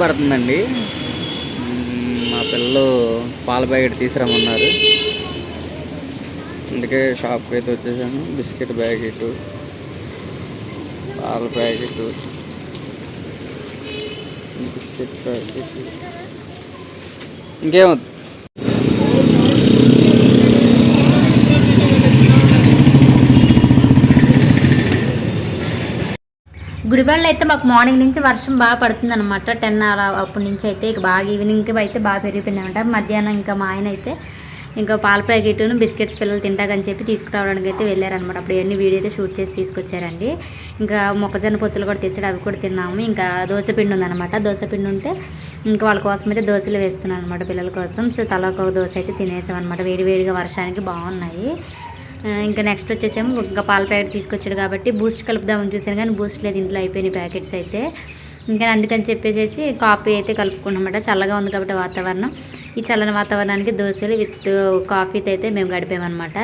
పడుతుందండి. మా పిల్లలు పాల ప్యాకెట్ తీసుకురమ్మన్నారు. అందుకే షాప్కి అయితే వచ్చేసాను. బిస్కెట్ ప్యాకెట్ పాల ప్యాకెట్ బిస్కెట్ ప్యాకెట్. ఇంకేమవుతుంది గుడివాడలో అయితే మాకు మార్నింగ్ నుంచి వర్షం బాగా పడుతుంది అనమాట టెన్ అలా అప్పటి నుంచి అయితే ఇక బాగా ఈవినింగ్కి అయితే బాగా పెరిగిపోయింది అనమాట మధ్యాహ్నం ఇంకా మా ఆయన అయితే ఇంకా పాల ప్యాకెట్ను బిస్కెట్స్ పిల్లలు తింటాకని చెప్పి తీసుకురావడానికి అయితే వెళ్ళారనమాట అప్పుడు ఇవన్నీ వీడియో అయితే షూట్ చేసి తీసుకొచ్చారండి. ఇంకా మొక్కజొన్న పొత్తులు కూడా తెచ్చాడు అవి కూడా తిన్నాము. ఇంకా దోశపిండి ఉందన్నమాట. దోశపిండి ఉంటే ఇంకా వాళ్ళ కోసం అయితే దోశలు వేస్తున్నాను అనమాట పిల్లల కోసం. సో తల ఒక దోశ అయితే తినేసాం అనమాట వేడి వేడిగా వర్షానికి బాగున్నాయి. ఇంకా నెక్స్ట్ వచ్చేసేమో ఒక పాల ప్యాకెట్ తీసుకొచ్చాడు కాబట్టి బూస్ట్ కలుపుదామని చూసాను కానీ బూస్ట్ లేదు ఇంట్లో అయిపోయినాయి ప్యాకెట్స్ అయితే. ఇంకా అందుకని చెప్పేసి కాఫీ అయితే కలుపుకున్నమాట. చల్లగా ఉంది కాబట్టి వాతావరణం. ఈ చల్లని వాతావరణానికి దోశలు విత్ కాఫీతో అయితే మేము గడిపామన్నమాట.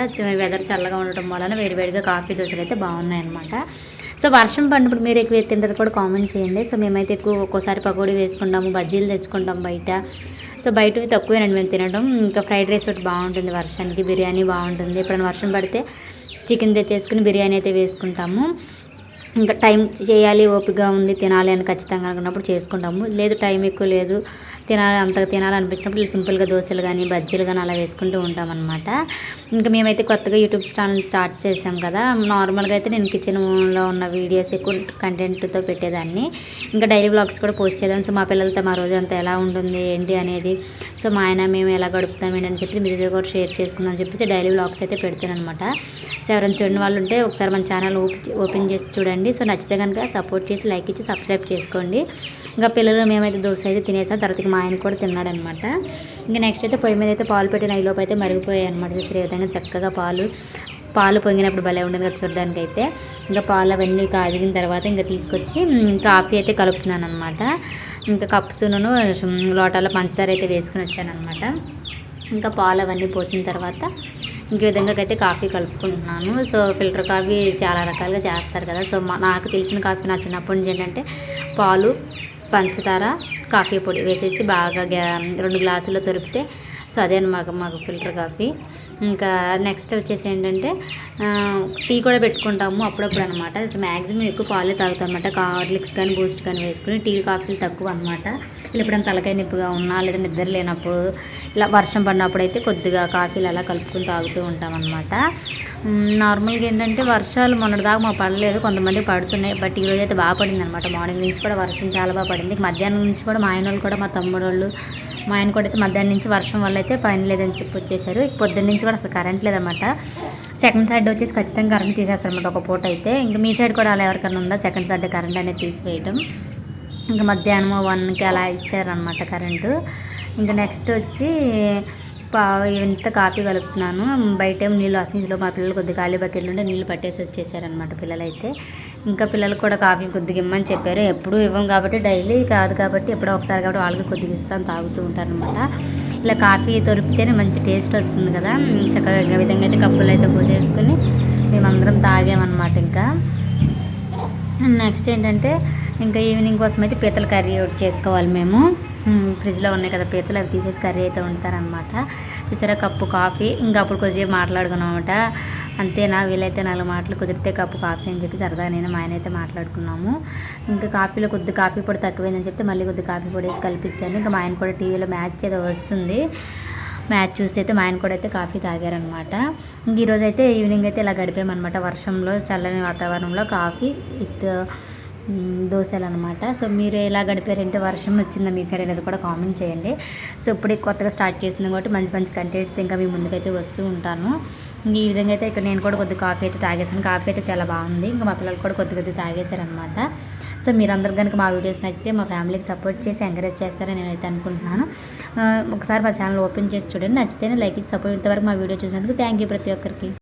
వెదర్ చల్లగా ఉండటం వలన వేడివేడిగా కాఫీ దోశలు అయితే బాగున్నాయి అనమాట సో వర్షం పడినప్పుడు మీరు ఎక్కువ తింటారు కూడా కామెంట్ చేయండి. సో మేమైతే ఎక్కువ ఒక్కోసారి పకోడీ వేసుకుంటాము బజ్జీలు తెచ్చుకుంటాం బయట. సో బయటవి తక్కువేనండి మేము తినడం. ఇంకా ఫ్రైడ్ రైస్ ఒకటి బాగుంటుంది వర్షానికి. బిర్యానీ బాగుంటుంది. ఎప్పుడైనా వర్షం పడితే చికెన్ తెచ్చేసుకుని బిర్యానీ అయితే వేసుకుంటాము. ఇంకా టైం చేయాలి ఓపిక ఉంది తినాలి అని ఖచ్చితంగా అనుకున్నప్పుడు చేసుకుంటాము. లేదు టైం ఎక్కువ లేదు. తినాలి అంతగా తినాలనిపించినప్పుడు సింపుల్గా దోశలు కానీ బజ్జీలు కానీ అలా వేసుకుంటూ ఉంటామన్నమాట. ఇంకా మేమైతే కొత్తగా యూట్యూబ్ ఛానల్ స్టార్ట్ చేసాం కదా. నార్మల్గా అయితే నేను కిచెన్లో ఉన్న వీడియోస్ ఎక్కువ కంటెంట్తో పెట్టేదాన్ని. ఇంకా డైలీ బ్లాగ్స్ కూడా పోస్ట్ చేద్దాం. సో మా పిల్లలతో మా రోజు అంతా ఎలా ఉంటుంది ఏంటి అనేది. సో మా ఆయన మేము ఎలా గడుపుతాం అని చెప్పి మీరు కూడా షేర్ చేసుకుందాం అని చెప్పేసి డైలీ బ్లాగ్స్ అయితే పెడతాను అనమాట సో ఎవరైనా చూడని వాళ్ళు ఉంటే ఒకసారి మన ఛానల్ ఓపెన్ చేసి చూడండి. సో నచ్చితే కనుక సపోర్ట్ చేసి లైక్ ఇచ్చి సబ్స్క్రైబ్ చేసుకోండి. ఇంకా పిల్లలు మేమైతే దోశ అయితే తినేసాం. తర్వాత మా ఆయన కూడా తిన్నాడనమాట. ఇంకా నెక్స్ట్ అయితే పొయ్యి మీద అయితే పాలు పెట్టిన ఈ అయితే మరిగిపోయాయి అనమాట చూసి ఈ విధంగా చక్కగా పాలు పాలు పొంగినప్పుడు భలే ఉండదు కదా చూడడానికి అయితే ఇంకా పాలు అవన్నీ కాగిన తర్వాత ఇంకా తీసుకొచ్చి కాఫీ అయితే కలుపుతున్నాను అనమాట ఇంకా కప్సును లోటాలో పంచదార అయితే వేసుకుని వచ్చాను అనమాట ఇంకా పాలు అవన్నీ పోసిన తర్వాత ఇంక ఈ విధంగా అయితే కాఫీ కలుపుకుంటున్నాను. సో ఫిల్టర్ కాఫీ చాలా రకాలుగా చేస్తారు కదా. సో మా నాకు తెలిసిన కాఫీ నా చిన్నప్పటి నుంచి ఏంటంటే పాలు పంచదార కాఫీ పొడి వేసేసి బాగా గ్యా- రెండు గ్లాసులు తొరిపితే సో అదే మాకు మాకు ఫిల్టర్ కాఫీ. ఇంకా నెక్స్ట్ వచ్చేసి ఏంటంటే టీ కూడా పెట్టుకుంటాము అప్పుడప్పుడు అనమాట మ్యాక్సిమం ఎక్కువ పాలే తాగుతాం అనమాట హార్లిక్స్ కానీ బూస్ట్ కానీ వేసుకుని టీ కాఫీలు తక్కువ అనమాట ఇలా ఎప్పుడైనా తలకాయ నొప్పిగా ఉన్నా లేదా నిద్ర లేనప్పుడు ఇలా వర్షం పడినప్పుడు అయితే కొద్దిగా కాఫీలు అలా కలుపుకొని తాగుతూ ఉంటాం అనమాట నార్మల్గా ఏంటంటే వర్షాలు మొన్నటిదాకా మా పడలేదు. కొంతమంది పడుతున్నాయి. బట్ ఈరోజు అయితే బాగా పడింది అనమాట మార్నింగ్ నుంచి కూడా వర్షం చాలా బాగా పడింది. మధ్యాహ్నం నుంచి కూడా మా ఆయన వాళ్ళు కూడా మా తమ్ముడు వాళ్ళు మా ఆయన కూడా అయితే మధ్యాహ్నం నుంచి వర్షం వల్ల అయితే పని లేదని చెప్పి వచ్చేసారు. పొద్దున్న నుంచి కూడా అసలు కరెంట్ లేదన్నమాట. సెకండ్ సైడ్ వచ్చేసి ఖచ్చితంగా కరెంట్ తీసేస్తారనమాట ఒక పూట అయితే. ఇంకా మీ సైడ్ కూడా అలా ఎవరికైనా ఉందా సెకండ్ సైడ్ కరెంట్ అనేది తీసివేయడం ఇంకా మధ్యాహ్నం వన్కి అలా ఇచ్చారనమాట కరెంటు ఇంకా నెక్స్ట్ వచ్చి ఇంత కాఫీ కలుపుతున్నాను. బయట నీళ్ళు వస్తుంది ఇందులో మా పిల్లలు కొద్దిగా ఖాళీ బకెట్లు ఉంటే నీళ్ళు పట్టేసి వచ్చేసారనమాట పిల్లలైతే. ఇంకా పిల్లలు కూడా కాఫీ కొద్దిగా ఇమ్మని చెప్పారు. ఎప్పుడు ఇవ్వం కాబట్టి డైలీ కాదు కాబట్టి ఎప్పుడో ఒకసారి కాబట్టి వాళ్ళకి కొద్దిగా ఇస్తాను తాగుతూ ఉంటారనమాట ఇలా కాఫీ తొలిపితేనే మంచి టేస్ట్ వస్తుంది కదా. చక్కగా విధంగా అయితే కప్పులు అయితే పోసేసుకుని మేమందరం తాగామన్నమాట ఇంకా. నెక్స్ట్ ఏంటంటే ఇంకా ఈవినింగ్ కోసం అయితే పీతల కర్రీ ఒకటి చేసుకోవాలి మేము. ఫ్రిడ్జ్లో ఉన్నాయి కదా పీతలు అవి తీసేసి కర్రీ అయితే వండుతారనమాట చూసారా కప్పు కాఫీ. ఇంకా అప్పుడు కొద్దిగా మాట్లాడుకున్నామట. అంతేనా? వీలైతే నాలుగు మాటలు కుదిరితే కప్పు కాఫీ అని చెప్పి సరదాగా నేను మా ఆయన అయితే మాట్లాడుకున్నాము. ఇంకా కాఫీలో కొద్ది కాఫీ పొడి తక్కువైందని చెప్తే మళ్ళీ కొద్ది కాఫీ పొడి వేసి కల్పించాను ఇంకా మా ఆయన కూడా టీవీలో మ్యాచ్ ఏదో వస్తుంది. మ్యాచ్ చూస్తే అయితే మా ఆయన కూడా అయితే కాఫీ తాగారనమాట ఇంక ఈరోజు అయితే ఈవినింగ్ అయితే ఇలా గడిపామన్నమాట. వర్షంలో చల్లని వాతావరణంలో కాఫీ విత్ దోశలు అనమాట సో మీరు ఎలా గడిపారంటే వర్షం వచ్చిందా మీ సైడ్ అనేది కూడా కామెంట్ చేయండి. సో ఇప్పుడే కొత్తగా స్టార్ట్ చేసింది కాబట్టి మంచి మంచి కంటెంట్స్ ఇంకా మీ ముందుకైతే వస్తూ ఉంటాను. ఈ విధంగా అయితే ఇక్కడ నేను కూడా కొద్దిగా కాఫీ అయితే తాగేసాను కాఫీ అయితే చాలా బాగుంది. ఇంకా మా పిల్లలు కూడా కొద్ది కొద్ది తాగేశారనమాట సో మీరందరూ కనుక మా వీడియోస్ నచ్చితే మా ఫ్యామిలీకి సపోర్ట్ చేసి ఎంకరేజ్ చేస్తారని నేనైతే అనుకుంటున్నాను. ఒకసారి మా ఛానల్ ఓపెన్ చేసి చూడండి. నచ్చితేనే లైక్ ఇచ్చి సపోర్ట్. ఇంతవరకు మా వీడియో చూసినందుకు థ్యాంక్ యూ ప్రతి ఒక్కరికి.